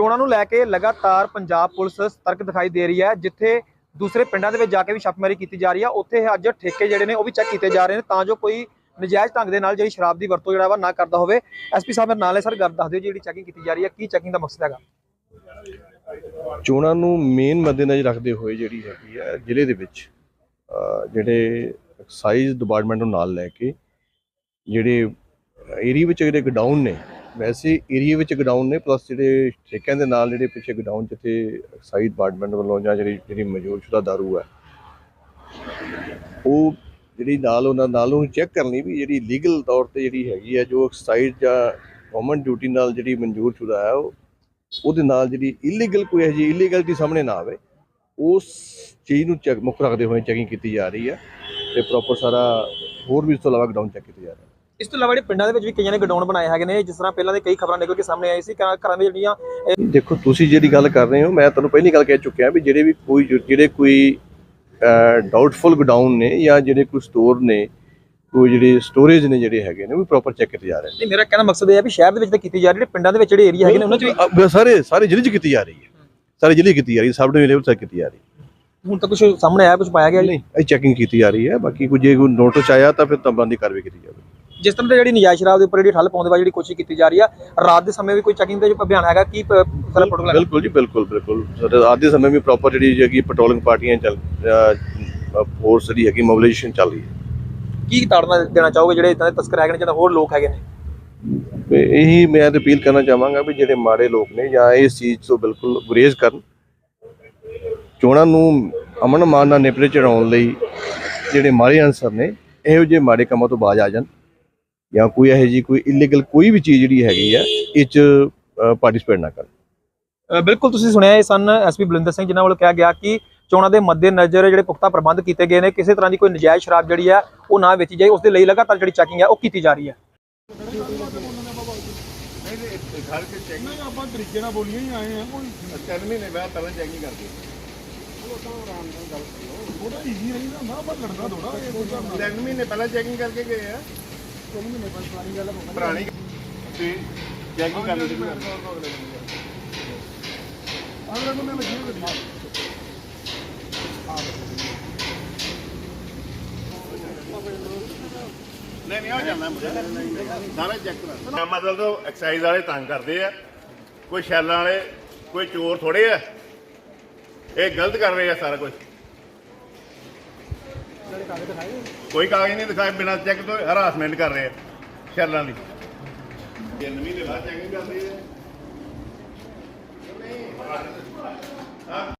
ਚੋਣਾਂ ਨੂੰ ਲੈ ਕੇ ਲਗਾਤਾਰ ਪੰਜਾਬ ਪੁਲਿਸ ਸਤਰਕ ਦਿਖਾਈ ਦੇ ਰਹੀ ਹੈ, ਜਿੱਥੇ ਦੂਸਰੇ ਪਿੰਡਾਂ ਦੇ ਵਿੱਚ ਜਾ ਕੇ ਵੀ ਛਾਪੇਮਾਰੀ ਕੀਤੀ ਜਾ ਰਹੀ ਹੈ ਉੱਥੇ ਅੱਜ ਠੇਕੇ ਜਿਹੜੇ ਨੇ ਉਹ ਵੀ ਚੈੱਕ ਕੀਤੇ ਜਾ ਰਹੇ ਨੇ ਤਾਂ ਜੋ ਕੋਈ ਨਜਾਇਜ਼ ਢੰਗ ਦੇ ਨਾਲ ਜਿਹੜੀ ਸ਼ਰਾਬ ਦੀ ਵਰਤੋਂ ਜਿਹੜਾ ਵਾ ਨਾ ਕਰਦਾ ਹੋਵੇ। ਐਸਪੀ ਸਾਹਿਬ ਮੇਰੇ ਨਾਲ ਹੈ ਸਰ, ਗੱਲ ਦੱਸ ਦਿਓ ਜਿਹੜੀ ਚੈਕਿੰਗ ਕੀਤੀ ਜਾ ਰਹੀ ਹੈ ਕੀ ਚੈਕਿੰਗ ਦਾ ਮਕਸਦ ਹੈਗਾ? ਚੋਣਾਂ ਨੂੰ ਮੇਨ ਮੱਦੇਨਜ਼ਰ ਰੱਖਦੇ ਹੋਏ ਜਿਹੜੀ ਹੈਗੀ ਹੈ ਜ਼ਿਲ੍ਹੇ ਦੇ ਵਿੱਚ ਜਿਹੜੇ ਐਕਸਾਈਜ਼ ਡਿਪਾਰਟਮੈਂਟ ਨੂੰ ਨਾਲ ਲੈ ਕੇ, ਜਿਹੜੇ ਏਰੀਆ ਵਿੱਚ ਜਿਹੜੇ ਗਡਾਊਨ ਨੇ ਵੈਸੇ ਏਰੀਆ ਵਿੱਚ ਗਡਾਊਨ ਨੇ ਪਲੱਸ ਜਿਹੜੇ ਠੇਕਿਆਂ ਦੇ ਨਾਲ ਜਿਹੜੇ ਪਿੱਛੇ ਗਡਾਊਨ ਜਿੱਥੇ ਐਕਸਾਈਜ਼ ਡਿਪਾਰਟਮੈਂਟ ਵੱਲੋਂ ਜਾਂ ਜਿਹੜੀ ਜਿਹੜੀ ਮੌਜੂਦਸ਼ੁਦਾ ਦਾਰੂ ਹੈ, ਉਹ ਜਿਹੜੀ ਨਾਲ ਉਹਨਾਂ, ਨਾਲ ਉਹਨੂੰ ਚੈੱਕ ਕਰਨੀ ਵੀ ਜਿਹੜੀ ਲੀਗਲ ਤੌਰ ਤੇ ਜਿਹੜੀ ਹੈਗੀ ਹੈ, ਜੋ ਐਕਸਾਈਜ਼ ਜਾਂ ਗਵਰਨਮੈਂਟ ਡਿਊਟੀ ਨਾਲ ਜਿਹੜੀ ਮਨਜ਼ੂਰ ਸ਼ੁਦਾ ਹੈ, ਉਹ ਉਹਦੇ ਨਾਲ ਜਿਹੜੀ ਇਲੀਗਲ ਕੋਈ ਇਹੋ ਜਿਹੀ ਇਲੀਗਲਟੀ ਸਾਹਮਣੇ ਨਾ ਆਵੇ, ਉਸ ਚੀਜ਼ ਨੂੰ ਚੈੱਕ ਮੁੱਖ ਰੱਖਦੇ ਹੋਏ ਚੈਕਿੰਗ ਕੀਤੀ ਜਾ ਰਹੀ ਹੈ ਤੇ ਪ੍ਰੋਪਰ ਸਾਰਾ ਹੋਰ ਵੀ ਇਸ ਤੋਂ ਇਲਾਵਾ ਗਡਾਊਨ ਚੈੱਕ ਕੀਤਾ ਜਾ ਰਿਹਾ ਇਸ ਤੋਂ ਇਲਾਵਾ ਜਿਹੜੇ ਪਿੰਡਾਂ ਦੇ ਵਿੱਚ ਵੀ ਕਈਆਂ ਨੇ ਗਡਾਊਨ ਬਣਾਏ ਹੈਗੇ ਨੇ ਜਿਸ ਤਰ੍ਹਾਂ ਪਹਿਲਾਂ ਦੇ ਕਈ ਖਬਰਾਂ ਨਿਕਲ ਕੇ ਸਾਹਮਣੇ ਆਈ ਸੀ ਘਰਾਂ ਘਰਾਂ ਦੇ ਜਿਹੜੀਆਂ ਦੇਖੋ ਤੁਸੀਂ ਜਿਹੜੀ ਗੱਲ ਕਰ ਰਹੇ ਹੋ ਮੈਂ ਤੁਹਾਨੂੰ ਪਹਿਲੀ ਗੱਲ ਕਹਿ ਚੁੱਕਿਆ ਵੀ ਜਿਹੜੇ ਵੀ ਕੋਈ ਜਿਹੜੇ ਕੋਈ ਡਾਊਟਫੁਲ ਗਡਾਊਨ ਨੇ ਜਾਂ ਜਿਹੜੇ ਕੋਈ ਸਟੋਰ ਨੇ ਕੋਈ ਜਿਹੜੇ ਸਟੋਰੇਜ ਨੇ ਜਿਹੜੇ ਹੈਗੇ ਨੇ ਉਹ ਵੀ ਪ੍ਰੋਪਰ ਚੈੱਕ ਕੀਤੇ ਜਾ ਰਹੇ ਨਹੀਂ ਮੇਰਾ ਕਹਿਣਾ ਮਕਸਦ ਇਹ ਹੈ ਵੀ ਸ਼ਹਿਰ ਦੇ ਵਿੱਚ ਤਾਂ ਕੀਤੀ ਜਾ ਰਹੀ ਹੈ ਜਿਹੜੇ ਪਿੰਡਾਂ ਦੇ ਵਿੱਚ ਜਿਹੜੇ ਏਰੀਆ ਹੈਗੇ ਨੇ ਉਹਨਾਂ 'ਚ ਵੀ ਨੇ ਸਾਰੇ ਸਾਰੇ ਜ਼ਿਲ੍ਹੇ 'ਚ ਕੀਤੀ ਜਾ ਰਹੀ ਹੈ। ਸਾਰੇ ਜ਼ਿਲ੍ਹੇ ਕੀਤੀ ਜਾ ਰਹੀ ਹੈ ਸਬ ਡਿਵੀਜ਼ਨ ਲੈਵਲ 'ਤੇ ਕੀਤੀ ਜਾ ਰਹੀ ਹੈ। ਹੁਣ ਤਾਂ ਕੁਝ ਸਾਹਮਣੇ ਆਇਆ ਕੁਝ ਪਾਇਆ ਗਿਆ ਨਹੀਂ ਇਹ ਚੈਕਿੰਗ ਕੀਤੀ ਜਾ ਰਹੀ ਹੈ ਬਾਕੀ ਕੋਈ ਜੇ ਕੋਈ ਨੋਟਿਸ ਆਇਆ ਤਾਂ ਫਿਰ ਤਾਂ ਬੰਦੀ ਕਾਰਵਾਈ ਕੀਤੀ ਜਾਵੇ ਜਿਸ ਤਰ੍ਹਾਂ ਦੀ ਜਿਹੜੀ ਨਜਾਇਜ਼ ਸ਼ਰਾਬ ਦੇ ਉੱਪਰ ਜਿਹੜੀ ਠੱਲ ਪਾਉਣ ਦੇ ਜਿਹੜੀ ਕੋਸ਼ਿਸ਼ ਕੀਤੀ ਜਾ ਰਹੀ ਆ ਰਾਤ ਦੇ ਸਮੇਂ ਵੀ ਕੋਈ ਚੈਕਿੰਗ ਦਾ ਜੋ ਅਭਿਆਨ ਹੈਗਾ ਕੀ ਸਾਰਾ ਪ੍ਰੋਟੋਕੋਲ ਬਿਲਕੁਲ ਜੀ ਬਿਲਕੁਲ ਬਿਲਕੁਲ। ਅੱਜ ਦੇ ਸਮੇਂ ਵੀ ਪ੍ਰੋਪਰ ਜਿਹੜੀ ਹੈਗੀ ਪੈਟਰੋਲਿੰਗ ਪਾਰਟੀਆਂ ਚੱਲ ਫੋਰਸ ਜਿਹੜੀ ਹੈਗੀ ਮੋਬਿਲਾਈਜੇਸ਼ਨ ਚੱਲ ਰਹੀ ਹੈ। ਕੀ ਤਾੜਨਾ ਦੇਣਾ ਚਾਹੋਗੇ ਜਿਹੜੇ ਇਦਾਂ ਦੇ ਤਸਕਰ ਹੈਗੇ ਨੇ ਜਾਂ ਹੋਰ ਲੋਕ ਹੈਗੇ ਨੇ? ਇਹੀ ਮੈਂ ਤੇ ਅਪੀਲ ਕਰਨਾ ਚਾਹਾਂਗਾ ਵੀ ਜਿਹੜੇ ਮਾੜੇ ਲੋਕ ਨੇ ਜਾਂ ਇਸ ਚੀਜ਼ ਤੋਂ ਬਿਲਕੁਲ ਗੁਰੇਜ਼ ਕਰਨ। ਚੋਣਾਂ ਨੂੰ ਅਮਨ ਮਾਨ ਨਾਲ ਨਿਪਰੇ ਚੜਾਉਣ ਲਈ ਜਿਹੜੇ ਮਾੜੇ ਅਨਸਰ ਨੇ ਇਹੋ ਜਿਹੇ ਮਾੜੇ ਕੰਮਾਂ ਤੋਂ ਬਾਜ਼ ਆ ਜਾਣ। ਜਾਂ ਕੋਈ ਇਹੋ ਜਿਹੀ ਕੋਈ ਇਲੀਗਲ ਕੋਈ ਵੀ ਚੀਜ਼ ਜਿਹੜੀ ਹੈਗੀ ਆ ਇਹ ਚ ਪਾਰਟਿਸਿਪੇਟ ਨਾ ਕਰਨ। ਬਿਲਕੁਲ ਤੁਸੀਂ ਸੁਣਿਆ ਇਹ ਸਨ ਐਸਪੀ ਬਲਿੰਦਰ ਸਿੰਘ ਜਿਨ੍ਹਾਂ ਵੱਲੋਂ ਕਿਹਾ ਗਿਆ ਕਿ ਚੋਣਾਂ ਦੇ ਮੱਦੇਨਜ਼ਰ ਜਿਹੜੇ ਪੁਖਤਾ ਪ੍ਰਬੰਧ ਕੀਤੇ ਗਏ ਨੇ ਕਿਸੇ ਤਰ੍ਹਾਂ ਦੀ ਕੋਈ ਨਜਾਇਜ਼ ਸ਼ਰਾਬ ਜਿਹੜੀ ਹੈ ਉਹ ਨਾ ਵੇਚੀ ਜਾਏ ਉਸ ਦੇ ਲਈ ਲਗਾਤਾਰ ਜਿਹੜੀ ਚੈਕਿੰਗ ਹੈ ਉਹ ਕੀਤੀ ਜਾ ਰਹੀ ਹੈ ਨਹੀਂ ਆਪਾਂ ਤਰੀਕੇ ਨਾਲ ਬੋਲੀਆਂ ਹੀ ਆਏ ਆ। ਕੋਈ ਤਿੰਨ ਮਹੀਨੇ ਬਾਅਦ ਪਹਿਲਾਂ ਚੈਕਿੰਗ ਕਰਦੇ ਥੋੜਾ ਈਜ਼ੀ ਨਹੀਂ ਹੁੰਦਾ ਆਪਾਂ ਲੜਨਾ ਥੋੜਾ ਇਹ ਕੋਈ ਕੰਮ ਤਿੰਨ ਮਹੀਨੇ ਪਹਿਲਾਂ ਚੈਕਿੰਗ ਕਰਕੇ ਗਏ ਆ। ਪੁਰਾਣੀ ਤੇ ਚੈਕਿੰਗ ਕਰਨ ਦੀ ਅਗਲੇ ਨੂੰ ਲੱਗੀ ਗੱਡੀ। ਨਹੀਂ ਨਹੀਂ ਆ ਜਾਂਦਾ ਸਾਰਾ ਚੈੱਕ ਕਰਾ। ਮਤਲਬ ਤੋਂ ਐਕਸਾਈਜ਼ ਵਾਲੇ ਤੰਗ ਕਰਦੇ ਆ। ਕੋਈ ਸ਼ੈਲਾਂ ਵਾਲੇ ਕੋਈ ਚੋਰ ਥੋੜੇ ਆ। ਇਹ ਗਲਤ ਕਰ ਰਹੇ ਆ ਸਾਰਾ ਕੁਝ ਕੋਈ ਕਾਗਜ਼ ਨਹੀਂ ਦਿਖਾਏ, ਬਿਨਾਂ ਚੈੱਕ ਤੋਂ ਹਰਾਸਮੈਂਟ ਕਰ ਰਹੇ ਆ ਸ਼ੈਲਾਂ ਦੀ। ਤਿੰਨ ਮਹੀਨੇ ਬਾਅਦ ਚੈਕਿੰਗ ਕਰਦੇ ਆ